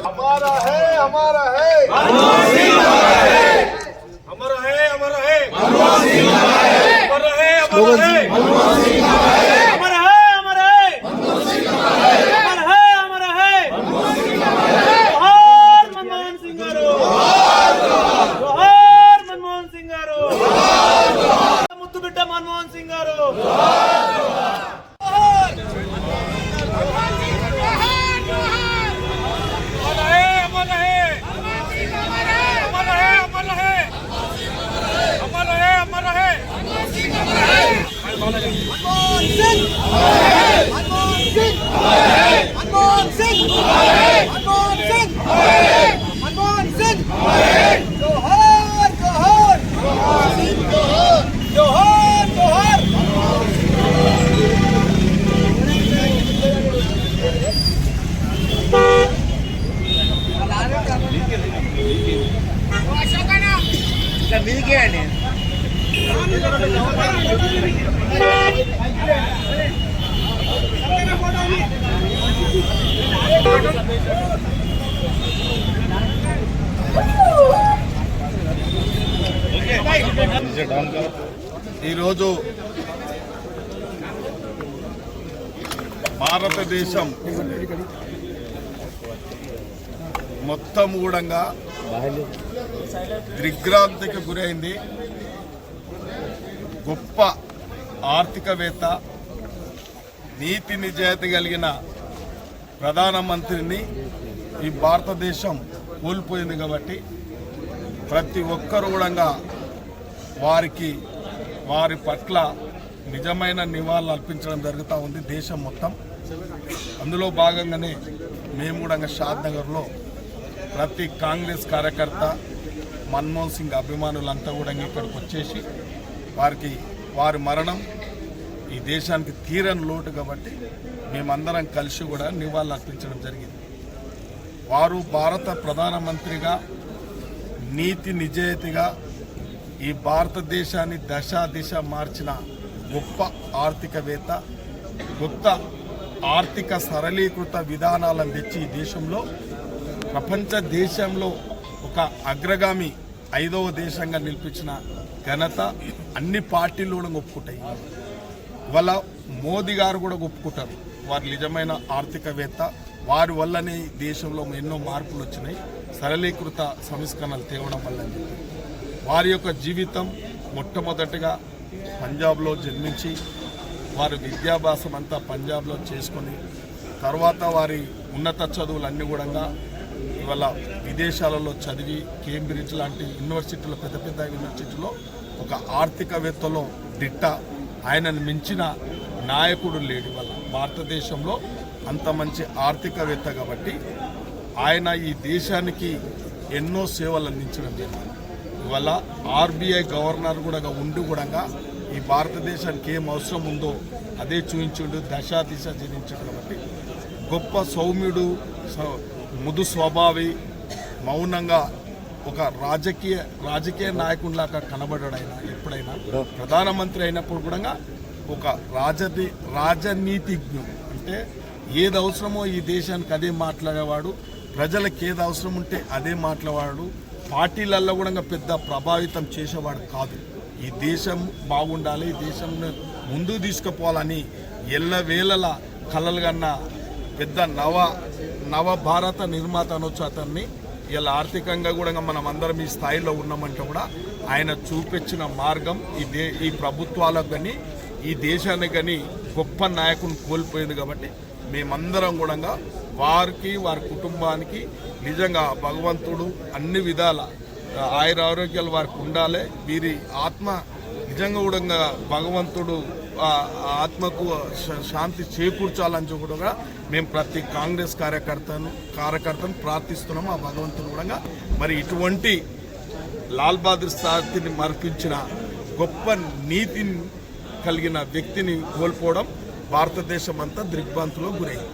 हमारा है हमारा है हमारा है हमारा है हमारा है हमारा है ಮನಮೋಹನ್ ಸಿಂಗ್ ಅವರು ಮುತ್ತು ಬಿಟ್ಟ ಮನಮೋಹನ್ ಸಿಂಗ್ ಅವರು मनमोहन सिंह हनुमान सिंह हनुमान सिंह हनुमान सिंह हनुमान सिंह जोहर जोहर जोहर जोहर अशोक मिल गया ఈరోజు భారతదేశం మొత్తం కూడా దిగ్భ్రాంతికి గురైంది. గొప్ప ఆర్థికవేత్త నీతి నిజాయితీ కలిగిన ప్రధానమంత్రిని ఈ భారతదేశం కోల్పోయింది కాబట్టి ప్రతి ఒక్కరు కూడా వారికి వారి పట్ల నిజమైన నివాళులు అర్పించడం జరుగుతూ ఉంది దేశం మొత్తం. అందులో భాగంగానే మేము కూడా షాద్ నగర్లో ప్రతి కాంగ్రెస్ కార్యకర్త మన్మోహన్ సింగ్ అభిమానులంతా కూడా ఇక్కడికి వచ్చేసి వారికి వారి మరణం ఈ దేశానికి తీరని లోటు కాబట్టి మేమందరం కలిసి కూడా నివాళులు అర్పించడం జరిగింది. వారు భారత ప్రధానమంత్రిగా నీతి నిజాయితీగా ఈ భారతదేశాన్ని దశ దిశ మార్చిన గొప్ప ఆర్థికవేత్త కొత్త ఆర్థిక సరళీకృత విధానాలను తెచ్చి ఈ దేశంలో ప్రపంచ దేశంలో ఒక అగ్రగామి ఐదవ దేశంగా నిలిపించిన ఘనత అన్ని పార్టీలు కూడా ఒప్పుకుంటాయి. ఇవాళ మోదీ గారు కూడా ఒప్పుకుంటారు. వారు నిజమైన ఆర్థికవేత్త వారి వల్లనే దేశంలో ఎన్నో మార్పులు వచ్చినాయి. సరళీకృత సంస్కరణలు తేవడం వల్ల వారి యొక్క జీవితం మొట్టమొదటిగా పంజాబ్లో జన్మించి వారి విద్యాభ్యాసం అంతా పంజాబ్లో చేసుకొని తర్వాత వారి ఉన్నత చదువులన్నీ కూడా ఇవాళ విదేశాలలో చదివి కేంబ్రిడ్జ్ లాంటి యూనివర్సిటీలో పెద్ద పెద్ద యూనివర్సిటీలో ఒక ఆర్థికవేత్తలో దిట్ట ఆయనను మించిన నాయకుడు లేడు వల్ల భారతదేశంలో అంత మంచి ఆర్థికవేత్త కాబట్టి ఆయన ఈ దేశానికి ఎన్నో సేవలు అందించడం జరిగింది. ఇవాళ ఆర్బీఐ గవర్నర్ కూడా ఉండి కూడా ఈ భారతదేశానికి ఏం అవసరం ఉందో అదే చూపించుండు దశ దిశ జరించాడు కాబట్టి గొప్ప సౌమ్యుడు ముదు స్వభావి మౌనంగా ఒక రాజకీయ రాజకీయ నాయకుడిలాగా కనబడాడు ఆయన ఎప్పుడైనా. ప్రధానమంత్రి అయినప్పుడు కూడా ఒక రాజనీ రాజనీతిజ్ఞం అంటే ఏది అవసరమో ఈ దేశానికి అదే మాట్లాడేవాడు ప్రజలకు ఏది అవసరం ఉంటే అదే మాట్లాడేవాడు పార్టీలలో కూడా పెద్ద ప్రభావితం చేసేవాడు కాదు. ఈ దేశం బాగుండాలి ఈ దేశం ముందు తీసుకుపోవాలని ఎల్లవేళలా కలలు కన్నా పెద్ద నవ నవభారత నిర్మాత అనొచ్చు అతన్ని. ఇలా ఆర్థికంగా కూడా మనం అందరం ఈ స్థాయిలో ఉన్నామంటే కూడా ఆయన చూపించిన మార్గం ఈ దే ఈ ప్రభుత్వాలకు కానీ ఈ దేశానికి కానీ గొప్ప నాయకుని కోల్పోయింది కాబట్టి మేమందరం కూడా వారికి వారి కుటుంబానికి నిజంగా భగవంతుడు అన్ని విధాల ఆయుర ఆరోగ్యాలు వారికి ఉండాలి. వీరి ఆత్మ నిజంగా కూడా భగవంతుడు ఆత్మకు శ- శాంతి చేకూర్చాలని చూడగా కూడా మేము ప్రతి కాంగ్రెస్ కార్యకర్తను కార్యకర్తను ప్రార్థిస్తున్నాము ఆ భగవంతుని కూడా మరి ఇటువంటి లాల్ బహదూర్ శాస్త్రిని మర్పించిన గొప్ప నీతిని కలిగిన వ్యక్తిని కోల్పోవడం భారతదేశం అంతా దిగ్భ్రాంతిలో గురైంది